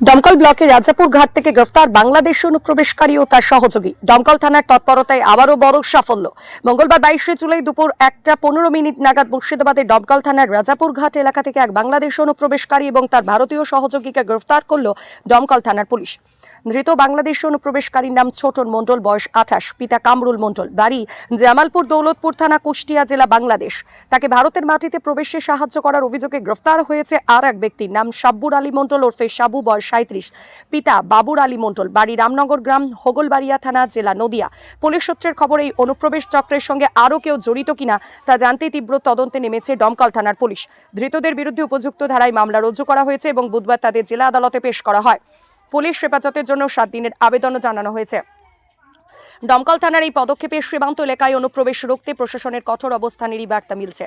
দমকল ব্লকে রাজাপুর ঘাট থেকে গ্রেফতার বাংলাদেশ অনুপ্রবেশকারী ও তার সহযোগী। দমকল থানার তৎপরতায় আবারও বড় সাফল্য। মঙ্গলবার বাইশে জুলাই দুপুর একটা পনেরো মিনিট নাগাদ মুর্শিদাবাদের দমকল থানার রাজাপুর ঘাট এলাকা থেকে এক বাংলাদেশ অনুপ্রবেশকারী এবং তার ভারতীয় সহযোগীকে গ্রেফতার করল দমকল থানার পুলিশ। ধৃত বাংলাদেশ অনুপ্রবেশকারীর নাম ছোটন মণ্ডল, বয়স আঠাশ, পিতা কামরুল মণ্ডল। বাড়ি জামালপুর দৌলতপুর থানা, কুষ্টিয়া জেলা, বাংলাদেশ। তাকে ভারতের মাটিতে প্রবেশে সাহায্য করার অভিযোগে গ্রেফতার হয়েছে আর এক ব্যক্তির নাম সাব্বুর আলী মণ্ডল ওরফে সাবু, বয়স সাঁত্রিশ পিতা বাবুর আলী মণ্ডল। বাড়ি রামনগর গ্রাম, হোগলবাড়িয়া থানা, জেলা নদিয়া। পুলিশ সূত্রের খবর, এই অনুপ্রবেশ চক্রের সঙ্গে আরও কেউ জড়িত কিনা তা জানতে তীব্র তদন্তে নেমেছে দমকল থানার পুলিশ। ধৃতদের বিরুদ্ধে উপযুক্ত ধারায় মামলা রুজু করা হয়েছে এবং বুধবার তাদের জেলা আদালতে পেশ করা হয়। পুলিশ হেফাজতের জন্য সাত দিনের আবেদনও জানানো হয়েছে। দমকল থানার এই পদক্ষেপে সীমান্ত এলাকায় অনুপ্রবেশ রুখতে প্রশাসনের কঠোর অবস্থানেরই বার্তা মিলছে।